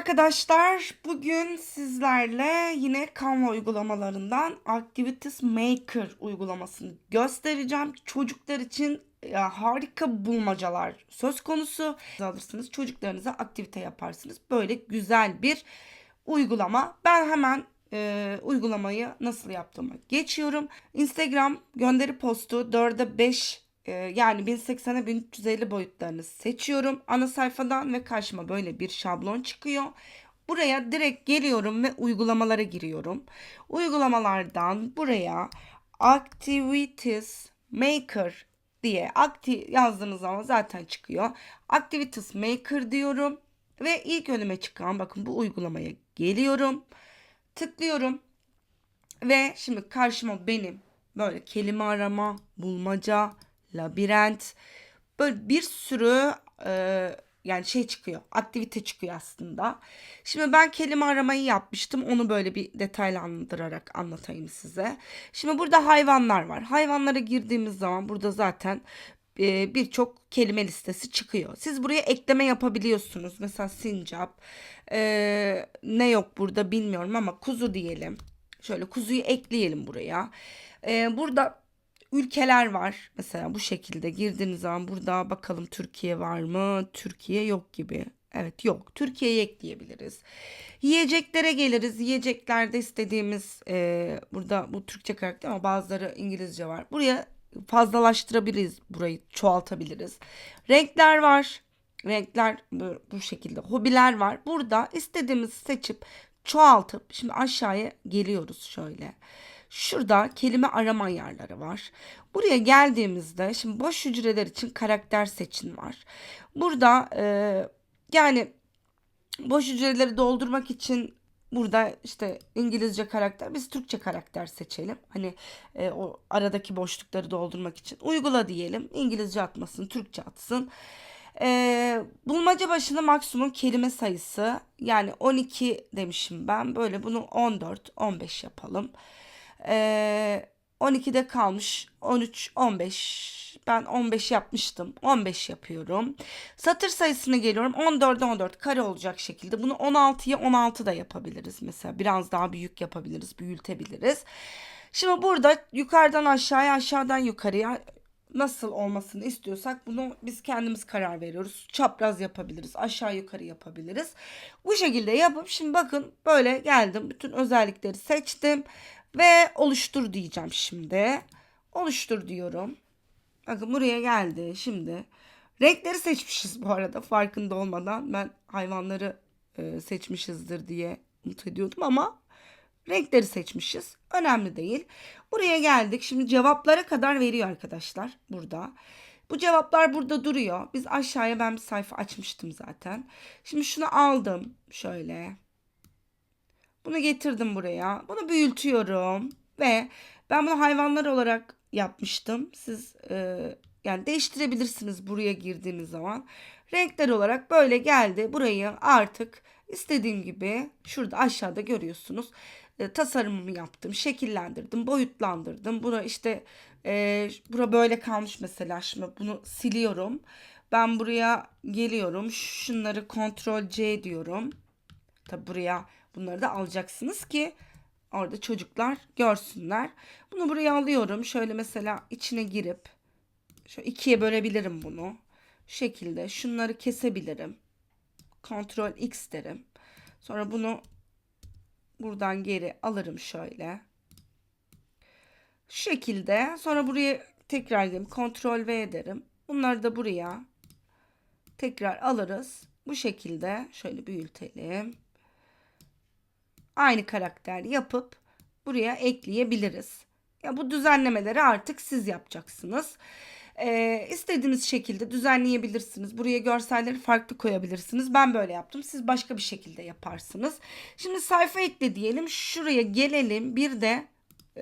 Arkadaşlar bugün sizlerle yine Canva uygulamalarından Activities Maker uygulamasını göstereceğim. Çocuklar için ya, harika bulmacalar söz konusu. Alırsınız çocuklarınıza aktivite yaparsınız. Böyle güzel bir uygulama. Ben hemen e, uygulamayı nasıl yaptığımı geçiyorum. Instagram gönderi postu 4'e 5 e, yani 1080'e 1350 boyutlarını seçiyorum ana sayfadan ve karşıma böyle bir şablon çıkıyor. Buraya direkt geliyorum ve uygulamalara giriyorum. Uygulamalardan buraya Activities Maker diye akti yazdığınız zaman zaten çıkıyor. Activities Maker diyorum ve ilk önüme çıkan bakın bu uygulamaya geliyorum. Tıklıyorum ve şimdi karşıma benim böyle kelime arama, bulmaca, labirent böyle bir sürü e, yani şey çıkıyor aktivite çıkıyor aslında. Şimdi ben kelime aramayı yapmıştım onu böyle bir detaylandırarak anlatayım size. Şimdi burada hayvanlar var. Hayvanlara girdiğimiz zaman burada zaten e, birçok kelime listesi çıkıyor. Siz buraya ekleme yapabiliyorsunuz. Mesela sincap e, ne yok burada bilmiyorum ama kuzu diyelim. Şöyle kuzuyu ekleyelim buraya. E, burada ülkeler var. Mesela bu şekilde girdiğiniz zaman burada bakalım Türkiye var mı? Türkiye yok gibi. Evet yok. Türkiye'yi ekleyebiliriz. Yiyeceklere geliriz. Yiyeceklerde istediğimiz e, burada bu Türkçe karakter ama bazıları İngilizce var. Buraya fazlalaştırabiliriz. Burayı çoğaltabiliriz. Renkler var. Renkler bu, şekilde. Hobiler var. Burada istediğimizi seçip çoğaltıp şimdi aşağıya geliyoruz şöyle. Şurada kelime arama ayarları var. Buraya geldiğimizde şimdi boş hücreler için karakter seçin var. Burada e, yani boş hücreleri doldurmak için burada işte İngilizce karakter biz Türkçe karakter seçelim. Hani e, o aradaki boşlukları doldurmak için uygula diyelim. İngilizce atmasın, Türkçe atsın. E, bulmaca başına maksimum kelime sayısı yani 12 demişim ben. Böyle bunu 14, 15 yapalım. Ee, 12'de kalmış. 13 15 ben 15 yapmıştım. 15 yapıyorum. Satır sayısına geliyorum. 14'e 14 kare olacak şekilde. Bunu 16'ya 16 da yapabiliriz mesela. Biraz daha büyük yapabiliriz büyütebiliriz. Şimdi burada yukarıdan aşağıya aşağıdan yukarıya nasıl olmasını istiyorsak bunu biz kendimiz karar veriyoruz. Çapraz yapabiliriz, aşağı yukarı yapabiliriz. Bu şekilde yapıp şimdi bakın böyle geldim. Bütün özellikleri seçtim ve oluştur diyeceğim şimdi. Oluştur diyorum. Bakın buraya geldi şimdi. Renkleri seçmişiz bu arada farkında olmadan. Ben hayvanları e, seçmişizdir diye umut ediyordum ama renkleri seçmişiz. Önemli değil. Buraya geldik. Şimdi cevaplara kadar veriyor arkadaşlar burada. Bu cevaplar burada duruyor. Biz aşağıya ben bir sayfa açmıştım zaten. Şimdi şunu aldım şöyle. Bunu getirdim buraya. Bunu büyütüyorum ve ben bunu hayvanlar olarak yapmıştım. Siz e, yani değiştirebilirsiniz buraya girdiğiniz zaman. Renkler olarak böyle geldi. Burayı artık istediğim gibi şurada aşağıda görüyorsunuz. E, tasarımımı yaptım, şekillendirdim, boyutlandırdım. Bura işte e, bura böyle kalmış mesela. Şimdi bunu siliyorum. Ben buraya geliyorum. Şunları Ctrl C diyorum. Tabi buraya Bunları da alacaksınız ki orada çocuklar görsünler. Bunu buraya alıyorum. Şöyle mesela içine girip şöyle ikiye bölebilirim bunu. Şu şekilde şunları kesebilirim. Ctrl X derim. Sonra bunu buradan geri alırım şöyle. Şu şekilde. Sonra buraya tekrar gelip Ctrl V derim. Bunları da buraya tekrar alırız. Bu şekilde şöyle büyütelim aynı karakter yapıp buraya ekleyebiliriz. Ya bu düzenlemeleri artık siz yapacaksınız. Ee, istediğiniz şekilde düzenleyebilirsiniz. Buraya görselleri farklı koyabilirsiniz. Ben böyle yaptım. Siz başka bir şekilde yaparsınız. Şimdi sayfa ekle diyelim. Şuraya gelelim. Bir de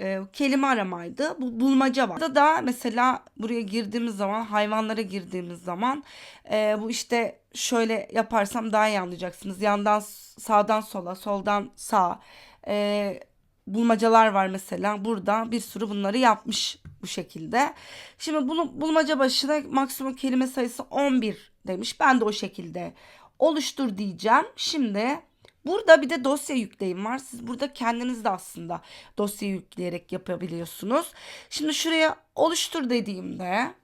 e, kelime aramaydı. Bu bulmaca var. Burada da mesela buraya girdiğimiz zaman hayvanlara girdiğimiz zaman e, bu işte şöyle yaparsam daha iyi anlayacaksınız. Yandan sağdan sola, soldan sağa e, bulmacalar var mesela. Burada bir sürü bunları yapmış bu şekilde. Şimdi bunu bulmaca başına maksimum kelime sayısı 11 demiş. Ben de o şekilde oluştur diyeceğim. Şimdi Burada bir de dosya yükleyin var. Siz burada kendiniz de aslında dosya yükleyerek yapabiliyorsunuz. Şimdi şuraya oluştur dediğimde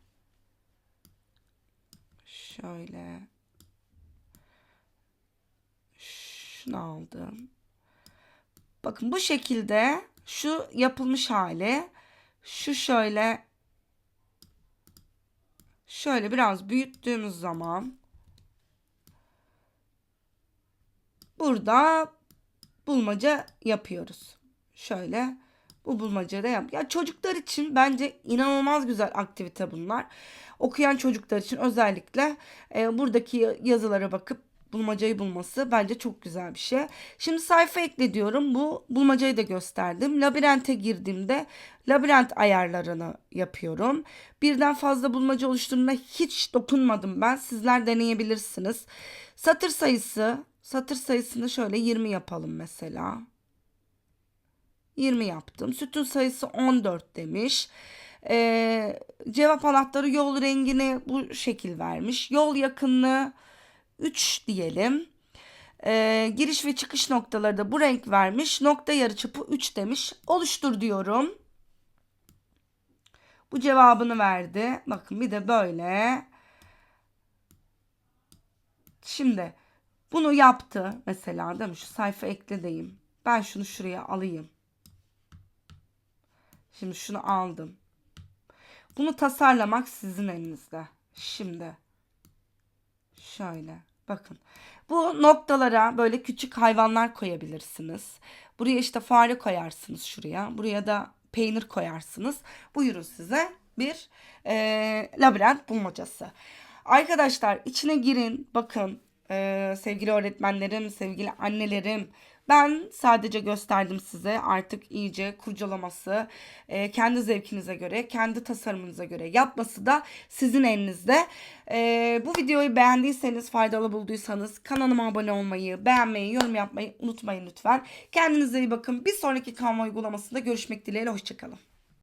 şöyle şunu aldım. Bakın bu şekilde şu yapılmış hali şu şöyle şöyle biraz büyüttüğümüz zaman burada bulmaca yapıyoruz. Şöyle bu bulmacayı da yap. Ya çocuklar için bence inanılmaz güzel aktivite bunlar. Okuyan çocuklar için özellikle e, buradaki yazılara bakıp bulmacayı bulması bence çok güzel bir şey. Şimdi sayfa ekle diyorum. Bu bulmacayı da gösterdim. Labirente girdiğimde labirent ayarlarını yapıyorum. Birden fazla bulmaca oluşturduğunda hiç dokunmadım ben. Sizler deneyebilirsiniz. Satır sayısı, satır sayısını şöyle 20 yapalım mesela. 20 yaptım. Sütun sayısı 14 demiş. Ee, cevap anahtarı yol rengini bu şekil vermiş. Yol yakınlığı 3 diyelim. Ee, giriş ve çıkış noktaları da bu renk vermiş. Nokta yarıçapı 3 demiş. Oluştur diyorum. Bu cevabını verdi. Bakın bir de böyle. Şimdi bunu yaptı mesela değil mi? Şu sayfa ekle deyim. Ben şunu şuraya alayım. Şimdi şunu aldım. Bunu tasarlamak sizin elinizde. Şimdi şöyle bakın. Bu noktalara böyle küçük hayvanlar koyabilirsiniz. Buraya işte fare koyarsınız şuraya. Buraya da peynir koyarsınız. Buyurun size bir e, labirent bulmacası. Arkadaşlar içine girin bakın e, sevgili öğretmenlerim, sevgili annelerim. Ben sadece gösterdim size artık iyice kurcalaması, e, kendi zevkinize göre, kendi tasarımınıza göre yapması da sizin elinizde. E, bu videoyu beğendiyseniz, faydalı bulduysanız kanalıma abone olmayı, beğenmeyi, yorum yapmayı unutmayın lütfen. Kendinize iyi bakın. Bir sonraki Canva uygulamasında görüşmek dileğiyle. Hoşçakalın.